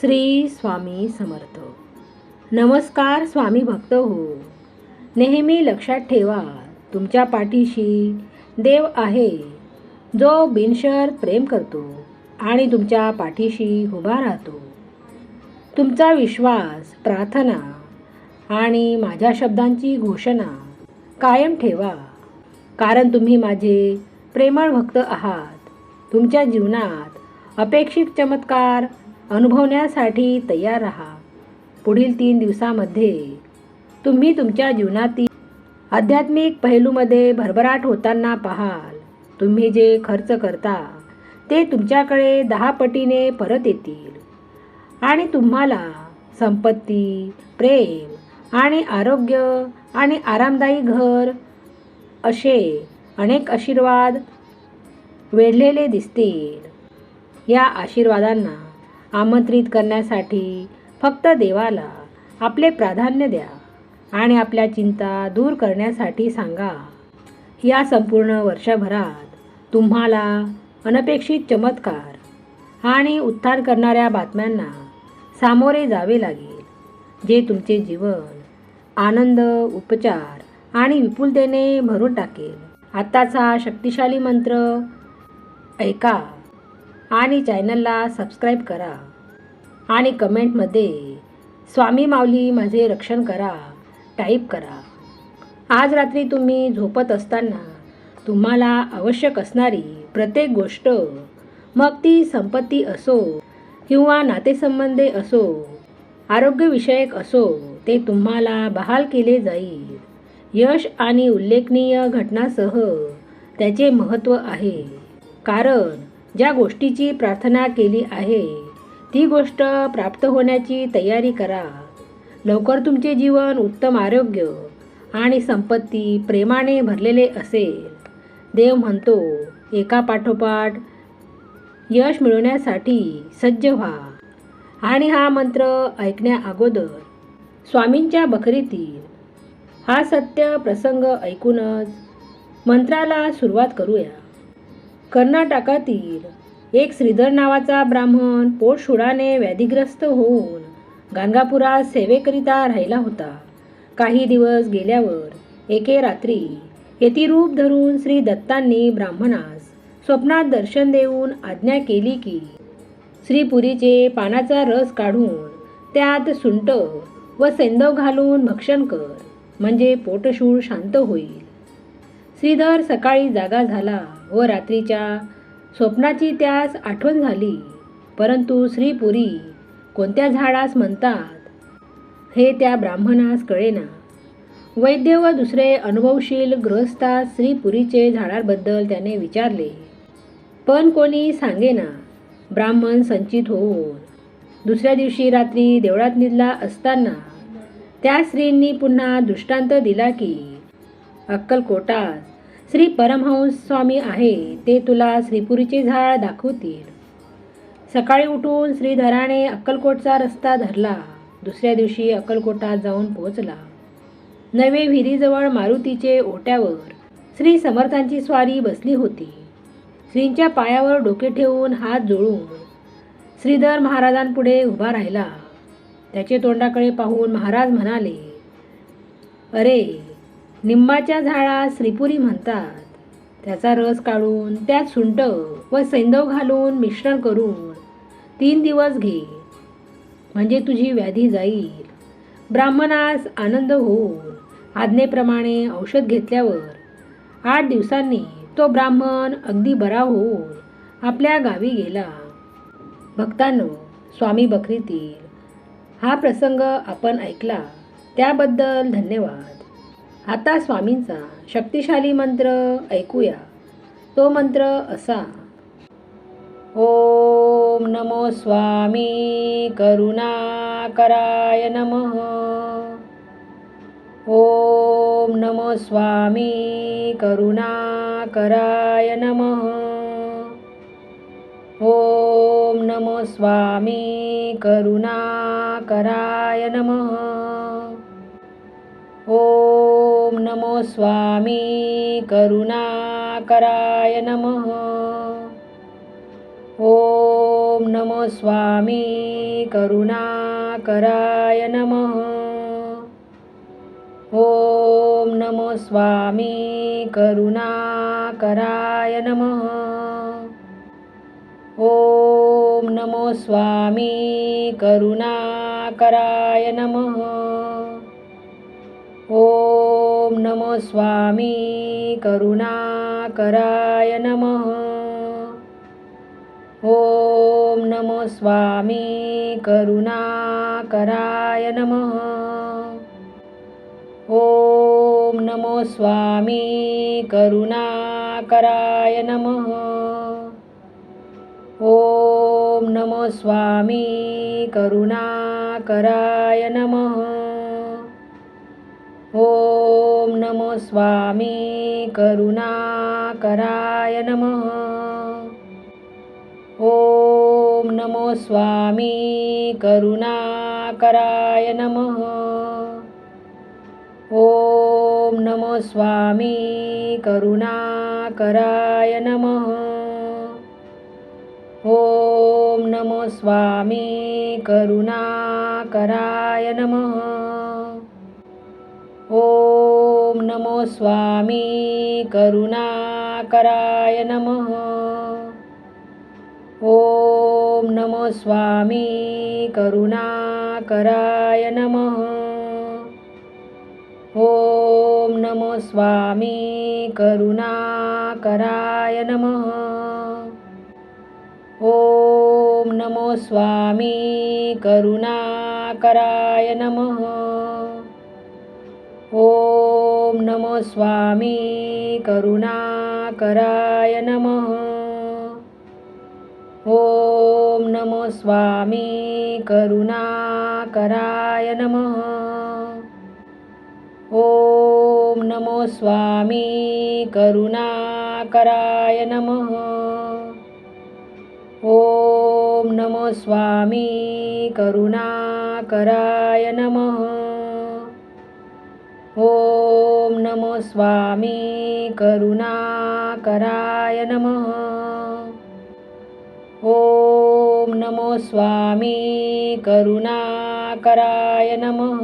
श्री स्वामी समर्थ. नमस्कार स्वामी भक्त हो. नेहमी लक्षात ठेवा तुमच्या पाठीशी देव आहे जो बिनशर प्रेम करतो आणि तुमच्या पाठीशी उभा राहतो. तुमचा विश्वास प्रार्थना आणि माझ्या शब्दांची घोषणा कायम ठेवा कारण तुम्ही माझे प्रेमळ भक्त आहात. तुमच्या जीवनात अपेक्षित चमत्कार अनुभवण्यासाठी तयार राहा. पुढील तीन दिवसामध्ये तुम्ही तुमच्या जीवनातील आध्यात्मिक पैलूमध्ये भरभराट होताना पाहाल. तुम्ही जे खर्च करता ते तुमच्याकडे दहा पटीने परत येतील. आणि तुम्हाला संपत्ती प्रेम आणि आरोग्य आणि आरामदायी घर असे अनेक आशीर्वाद वेढलेले दिसतील. या आशीर्वादांना आमंत्रित करण्यासाठी फक्त देवाला आपले प्राधान्य द्या आणि आपल्या चिंता दूर करण्यासाठी सांगा. या संपूर्ण वर्षभरात तुम्हाला अनपेक्षित चमत्कार आणि उत्थान करणाऱ्या बातम्यांना सामोरे जावे लागेल जे तुमचे जीवन आनंद उपचार आणि विपुलतेने भरून टाकेल. आत्ताचा शक्तिशाली मंत्र ऐका. आणि चॅनलला सबस्क्राईब करा. आणि कमेंटमध्ये स्वामी माऊली माझे रक्षण करा टाईप करा. आज रात्री तुम्ही झोपत असताना तुम्हाला आवश्यक असणारी प्रत्येक गोष्ट मग ती संपत्ती असो किंवा नातेसंबंधे असो आरोग्यविषयक असो ते तुम्हाला बहाल केले जाईल. यश आणि उल्लेखनीय घटनासह त्याचे महत्त्व आहे. कारण ज्या गोष्टीची प्रार्थना केली आहे ती गोष्ट प्राप्त होण्याची तयारी करा. लवकर तुमचे जीवन उत्तम आरोग्य आणि संपत्ती प्रेमाने भरलेले असेल. देव म्हणतो एका पाठोपाठ यश मिळवण्यासाठी सज्ज व्हा. आणि हा मंत्र ऐकण्या अगोदर स्वामींच्या बकरीतील हा सत्य प्रसंग ऐकूनच मंत्राला सुरुवात करूया. कर्नाटकातील एक श्रीधर नावाचा ब्राह्मण पोटशुडाने व्याधिग्रस्त होऊन गाणगापुरात सेवेकरिता राहिला होता. काही दिवस गेल्यावर एके रात्री येती रूप धरून श्री दत्तांनी ब्राह्मणास स्वप्नात दर्शन देऊन आज्ञा केली की श्रीपुरीचे पानाचा रस काढून त्यात सुंट व सेंदव घालून भक्षण कर म्हणजे पोटशूळ शांत होईल. श्रीधर सकाळी जागा झाला व रात्रीच्या स्वप्नाची त्यास आठवण झाली. परंतु श्रीपुरी कोणत्या झाडास म्हणतात हे त्या ब्राह्मणास कळेना. वैद्य व दुसरे अनुभवशील गृहस्थास श्रीपुरीचे झाडाबद्दल त्याने विचारले. पण कोणी सांगेना ब्राह्मण संचित होऊन दुसऱ्या दिवशी रात्री देवळात निधला असताना त्या स्त्रींनी पुन्हा दृष्टांत दिला की अक्कलकोटात श्री परमहंस स्वामी आहे ते तुला श्रीपुरीचे झाड दाखवतील. सकाळी उठून श्रीधराने अक्कलकोटचा रस्ता धरला. दुसऱ्या दिवशी अक्कलकोटात जाऊन पोहोचला. नवे विहिरीजवळ मारुतीचे ओट्यावर श्री समर्थांची स्वारी बसली होती. श्रींच्या पायावर डोके ठेवून हात जोडून श्रीधर महाराजांपुढे उभा राहिला. त्याचे तोंडाकडे पाहून महाराज म्हणाले अरे निंबाच्या झाडास श्रीपुरी म्हणतात. त्याचा रस काढून त्यात सुंट व सैंदव घालून मिश्रण करून तीन दिवस घे. म्हणजे तुझी व्याधी जाईल. ब्राह्मणास आनंद होऊन आज्ञेप्रमाणे औषध घेतल्यावर आठ दिवसांनी तो ब्राह्मण अगदी बरा होऊन आपल्या गावी गेला. भक्तांनो स्वामी बकरीतील हा प्रसंग आपण ऐकला. त्याबद्दल धन्यवाद. आता स्वामींचा शक्तिशाली मंत्र ऐकूया. तो मंत्र असा. ओम नमो स्वामी करुणाकराय नम. ओम नमो स्वामी करुणाकराय नम. ओम नमो स्वामी करुणाकराय नमः. ओम नमो स्वामी करुणाकराय नमः। ओम नमो नमो स्वामी करुणाकराय नमः। ॐ नमो स्वामी करुणाकराय नमः। ॐ नमो स्वामी करुणाकराय नमः। ॐ नमो स्वामी करुणाकराय नमः। ॐ नमो स्वामी करुणाकराय नम। ॐ नमो स्वामी करुणाकराय नमः। ॐ नमो स्वामी करुणाकराय नमः। ॐ नमो स्वामी करुणाकराय नमः। ॐ नमो स्वामी करुणाकराय नमः। ॐ नमो स्वामी करुणाकराय नमः। ॐ नमो स्वामी करुणाकराय नमः। ॐ नमो स्वामी करुणाकराय नम। ॐ नमो स्वामी करुणाकराय नमः। ॐ नमो स्वामी करुणाकराय नमः। ॐ नमो स्वामी करुणाकराय नमः। स्वामी करुणाकराय नमः। ॐ नमो स्वामी करुणाकराय नमः। ॐ नमो स्वामी करुणाकराय नमः। ॐ नमो स्वामी करुणाकराय नमः। ॐ नमो स्वामी करुणाकराय नमः। ॐ नमो स्वामी करुणाकराय नमः।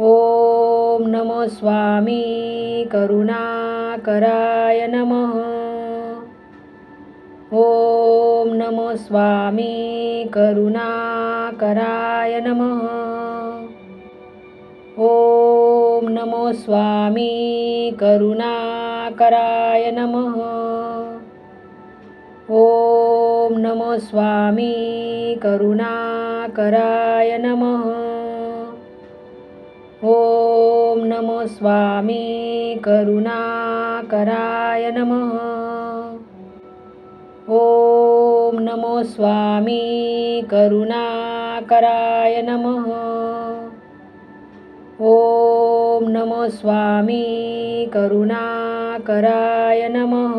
ॐ नमो स्वामी करुणाकराय नमः। ॐ नमो स्वामी करुणाकराय नमः। ॐ नमो स्वामी करुणाकराय नमः। ॐ नमो स्वामी करुणाकराय नमः। ॐ नमो स्वामी करुणाकराय नमः। ॐ नमो स्वामी करुणाकराय नमः। ॐ नमो स्वामी करुणाकराय नमः।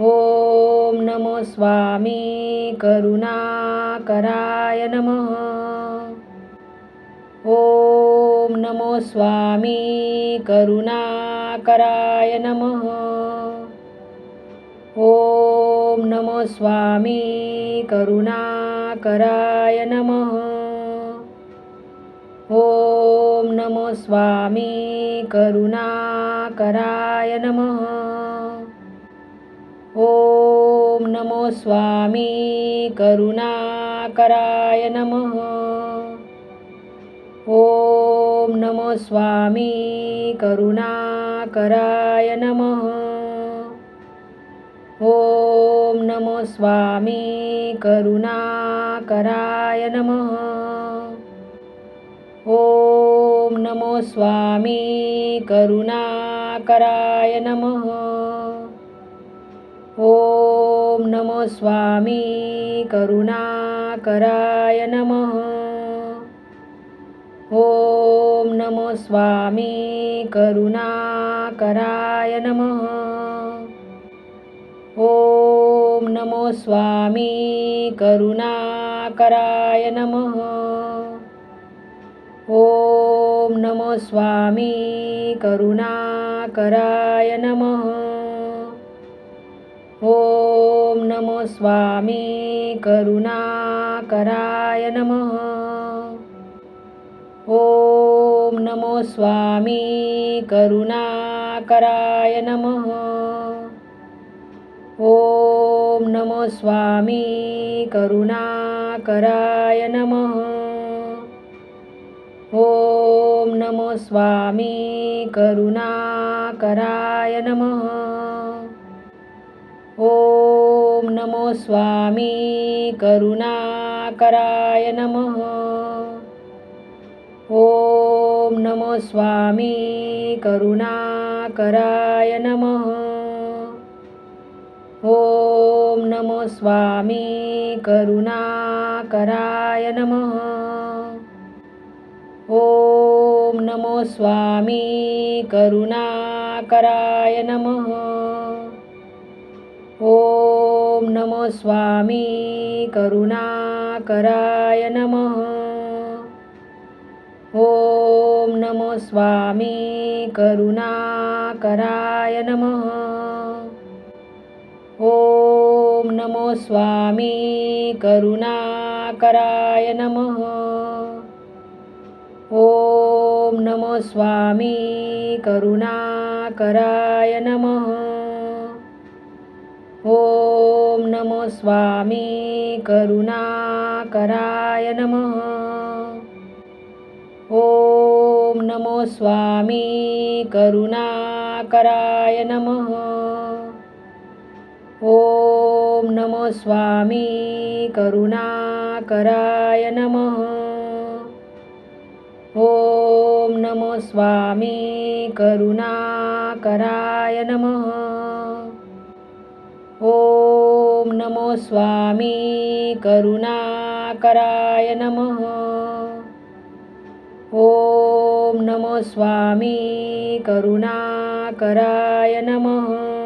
ॐ नमो स्वामी करुणाकराय नमः। ॐ नमो स्वामी करुणाकराय नमः। ॐ नमो स्वामी करुणाकराय नमः। ॐ नमो स्वामी करुणाकराय नमः। ॐ नमो स्वामी करुणाकराय नम। ॐ नमो स्वामी करुणाकराय नमः। ॐ नमो स्वामी करुणाकराय नमः। ॐ नमो स्वामी करुणाकराय नमः। ॐ नमो स्वामी करुणाकराय नमः। ॐ नमो स्वामी करुणाकराय नमः। ॐ नमो स्वामी करुणाकराय नमः। ॐ नमो स्वामी करुणाकराय नमः। ॐ नमो स्वामी करुणाकराय नमः। ॐ नमो स्वामी करुणाकराय नमः। ॐ नमो स्वामी करुणाकराय नमः। ॐ नमो स्वामी करुणाकराय नमः। ॐ नमो स्वामी करुणाकराय नमः। ॐ नमो स्वामी करुणाकराय नमः। ॐ नमो स्वामी करुणाकराय नमः। ॐ नमो स्वामी करुणाकराय नमः। ॐ नमो स्वामी करुणाकराय नमः। ॐ नमो स्वामी करुणाकराय नमः। ॐ नमो स्वामी करुणाकराय नमः। स्वामी करुणाकराय नमः। ॐ नमो स्वामी करुणाकराय नमः। ॐ नमो स्वामी करुणाकराय नमः। ॐ नमो स्वामी करुणाकराय नमः। ॐ स्वामी करुणाकराय नमः। ॐ नमो स्वामी करुणाकराय नमः। ॐ नमो स्वामी करुणाकराय नमः।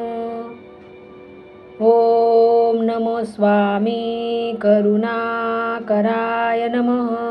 ॐ नमो स्वामी करुणाकराय नमः।